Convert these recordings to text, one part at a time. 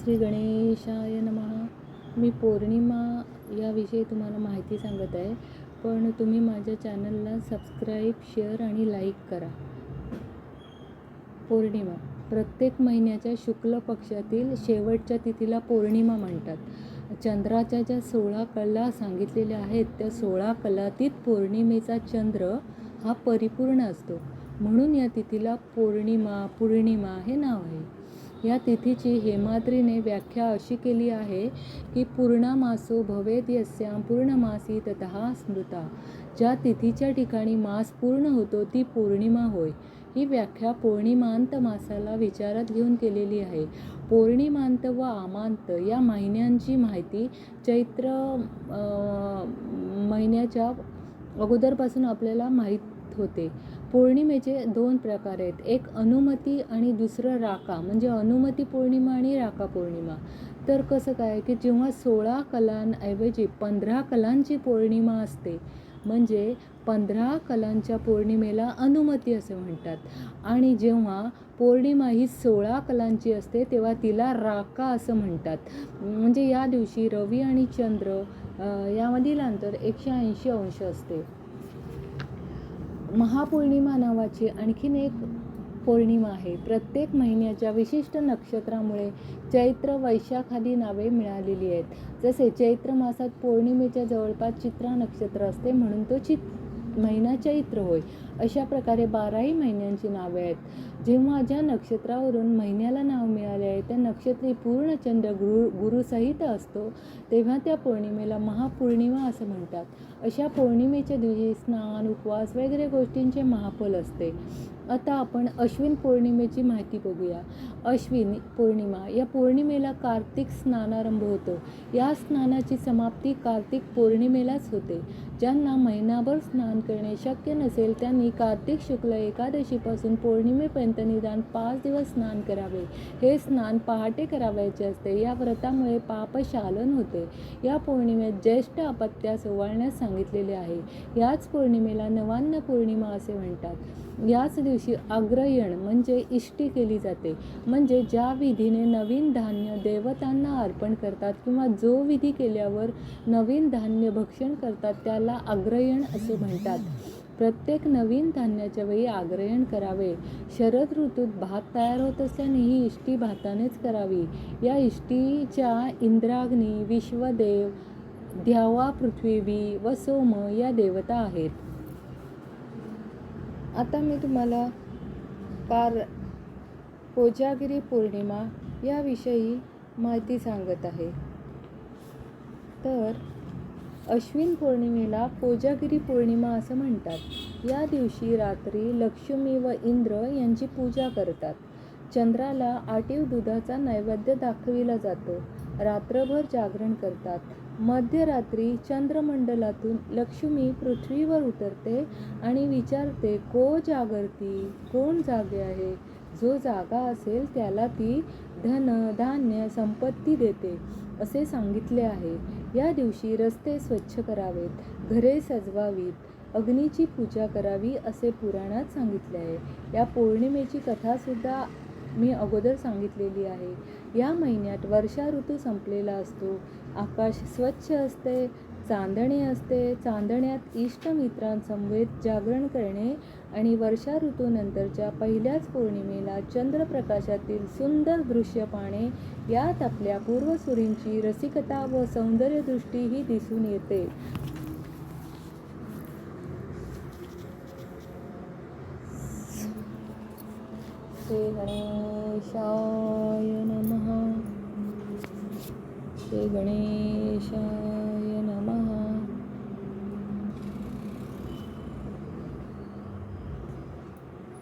श्री गणेशाय नमः. मी पौर्णिमा याविषयी तुम्हाला माहिती सांगत आहे पण तुम्ही माझ्या चॅनलला सबस्क्राईब शेअर आणि लाईक करा. पौर्णिमा. प्रत्येक महिन्याच्या शुक्ल पक्षातील शेवटच्या तिथीला पौर्णिमा म्हणतात. चंद्राच्या ज्या सोळा कला सांगितलेल्या आहेत त्या सोळा कलातीत पौर्णिमेचा चंद्र हा परिपूर्ण असतो. म्हणून या तिथीला पौर्णिमा पौर्णिमा हे नाव आहे. या तिथीची हेमाद्रीने व्याख्या अशी केली आहे की पूर्णामासो भवेद यस्या पूर्णमासी ततः स्मृता. ज्या तिथीच्या ठिकाणी मास पूर्ण होतो ती पौर्णिमा होय. ही व्याख्या पौर्णिमांत मासाला विचारात घेऊन केलेली आहे. पौर्णिमांत व आमांत या महिन्यांची माहिती चैत्र महिन्याच्या अगोदरपासून आपल्याला माहीत होते. पौर्णिमेचे दोन प्रकार आहेत. एक अनुमती आणि दुसरं राका म्हणजे अनुमती पौर्णिमा आणि राका पौर्णिमा. तर कसं काय की जेव्हा सोळा कलांऐवजी पंधरा कलांची पौर्णिमा असते म्हणजे पंधरा कलांच्या पौर्णिमेला अनुमती असे म्हणतात. आणि जेव्हा पौर्णिमा ही सोळा कलांची असते तेव्हा तिला राका असं म्हणतात. म्हणजे या दिवशी रवी आणि चंद्र यामधील अंतर एकशे ऐंशी अंश असते. महापौर्णिमा नावाची आणखीन एक पौर्णिमा आहे. प्रत्येक महिन्याच्या विशिष्ट नक्षत्रामुळे चैत्र वैशाख आदी नावे मिळालेली आहेत. जसे चैत्र मासात पौर्णिमेच्या जवळपास चित्रा नक्षत्र असते म्हणून तो चित महिना चैत्र होय. अशा प्रकारे बाराही महिन्यांची नावे आहेत. जेव्हा ज्या नक्षत्रावरून महिन्याला नाव मिळाले आहे त्या नक्षत्री पूर्ण चंद्र गुरु गुरुसहित असतो तेव्हा त्या पौर्णिमेला महापौर्णिमा असं म्हणतात. अशा पौर्णिमेच्या दिवशी स्नान उपवास वगैरे गोष्टींचे महाफल असते. आता आपण अश्विन पौर्णिमेची माहिती बघूया. अश्विन पौर्णिमा या पौर्णिमेला कार्तिक स्नानारंभ होतो. या स्नानाची समाप्ती कार्तिक पौर्णिमेलाच होते. ज्यांना महिनाभर स्नान करणे शक्य नसेल त्यांनी कार्तिक शुक्ल एकादशीपासून पौर्णिमेपर्यंत निदान पाच दिवस स्नान करावे. हे स्नान पहाटे करावयाचे असते. या व्रतामुळे पापशालन होते. या पौर्णिमेत ज्येष्ठ अपत्यास ओवाळण्यास सांगितलेले आहे. याच पौर्णिमेला नवान्न पौर्णिमा असे म्हणतात. याच दिवशी अग्रयण म्हणजे इष्टी केली जाते. म्हणजे ज्या विधीने नवीन धान्य देवतांना अर्पण करतात किंवा जो विधी केल्यावर नवीन धान्य भक्षण करतात त्याला अग्रयण असे म्हणतात. प्रत्येक नवीन धान्याच्या वेळी आग्रहण करावे. शरद ऋतूत भात तयार होत असल्याने ही इष्टी भातानेच करावी. या इष्टीच्या इंद्राग्नी विश्वदेव द्यावा पृथ्वीवी व सोम या देवता आहेत. आता मी तुम्हाला कार कोजागिरी पौर्णिमा याविषयी माहिती सांगत आहे. तर अश्विन पौर्णिमेला कोजागिरी पौर्णिमा असं म्हणतात. या दिवशी रात्री लक्ष्मी व इंद्र यांची पूजा करतात. चंद्राला आटीव दुधाचा नैवेद्य दाखविला जातो. रात्रभर जागरण करतात. मध्यरात्री चंद्रमंडलातून लक्ष्मी पृथ्वीवर उतरते आणि विचारते को जागरती? कोण जागे आहे? जो जागा असेल त्याला ती धन धान्य संपत्ती देते असे सांगितले आहे. या दिवशी रस्ते स्वच्छ करावेत घरे सजवावीत अग्नीची पूजा करावी असे पुराणात सांगितले आहे. या पौर्णिमेची कथासुद्धा मी अगोदर सांगितलेली आहे. या महिन्यात वर्षा ऋतू संपलेला असतो. आकाश स्वच्छ असते चांदणे असते. चांदण्यात इष्टमित्रांसमवेत जागरण करणे आणि वर्षा ऋतूनंतरच्या पहिल्याच पौर्णिमेला चंद्रप्रकाशातील सुंदर दृश्य पाहणे यात आपल्या पूर्वसुरींची रसिकता व सौंदर्यदृष्टीही दिसून येते. श्री गणेशाय नमः. श्री गणेशाय नमः.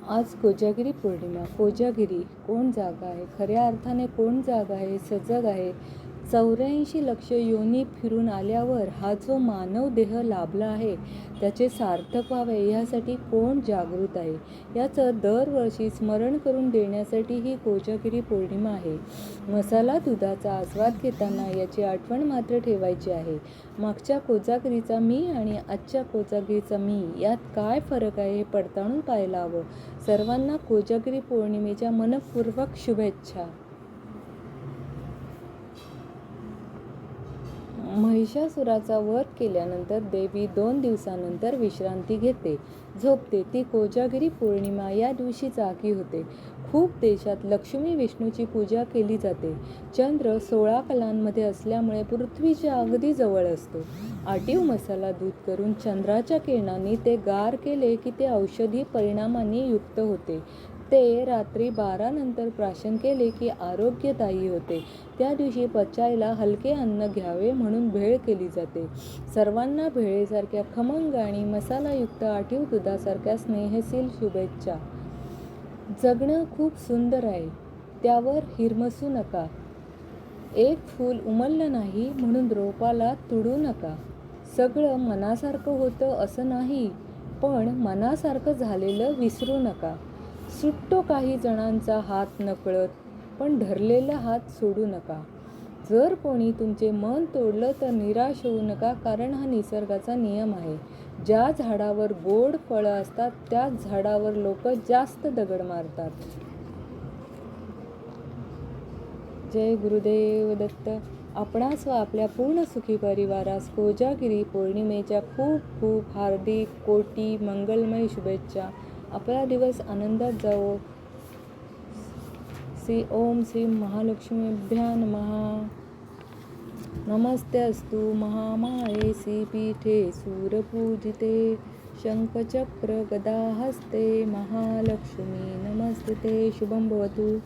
आज कोजागिरी पौर्णिमा. कोजागिरी कोण जागा आहे? खऱ्या अर्थाने कोण जागा आहे? सजग आहे? चौऱ्याऐंशी लक्ष योनी फिरून आल्यावर हा जो मानव देह लाभला आहे त्याचे सार्थक व्हावे यासाठी कोण जागृत आहे? याचं दरवर्षी स्मरण करून देण्यासाठी ही कोजागिरी पौर्णिमा आहे. मसाला दुधाचा आस्वाद घेताना याची आठवण मात्र ठेवायची आहे. मागच्या कोजागिरीचा मी आणि आजच्या कोजागिरीचा मी यात काय फरक आहे हे पडताळून पाहायला हवं. सर्वांना कोजागिरी पौर्णिमेच्या मनपूर्वक शुभेच्छा. महिषासुराचा वध केल्यानंतर देवी दोन दिवसानंतर विश्रांती घेते. झोपते. ती कोजागिरी पौर्णिमा या दिवशी जागी होते. खूप देशात लक्ष्मी विष्णूची पूजा केली जाते. चंद्र सोळा कलांमध्ये असल्यामुळे पृथ्वीच्या अगदी जवळ असतो. आटीव मसाला दूध करून चंद्राच्या किरणांनी ते गार केले की ते औषधी परिणामांनी युक्त होते. ते रात्री बारा नंतर प्राशन केले की आरोग्यदायी होते. त्या दिवशी पचायला हलके अन्न घ्यावे म्हणून भेळ केली जाते. सर्वांना भेळेसारख्या खमंग आणि मसालायुक्त आठीव दुधासारख्या स्नेहशील शुभेच्छा. जगणं खूप सुंदर आहे. त्यावर हिरमसू नका. एक फूल उमललं नाही म्हणून रोपाला तुडू नका. सगळं मनासारखं होतं असं नाही पण मनासारखं झालेलं विसरू नका. सुटतो काही जणांचा हात नकळत पण धरलेला हात सोडू नका. जर कोणी तुमचे मन तोडलं तर निराश होऊ नका कारण हा निसर्गाचा नियम आहे. ज्या झाडावर गोड फळं असतात त्याच झाडावर लोक जास्त दगड मारतात. जय गुरुदेव दत्त. आपणास व आपल्या पूर्ण सुखी परिवारास कोजागिरी पौर्णिमेच्या खूप खूप हार्दिक कोटी मंगलमय शुभेच्छा. आपला दिवस आनंदात जावो. श्री ओम श्री महालक्ष्मीभ्या नमः नमस्ते अस्तु महामायेसी पीठे सूरपूजिते. शङ्खचक्र गदाहस्ते महालक्ष्मी नमस्ते शुभं भवतु.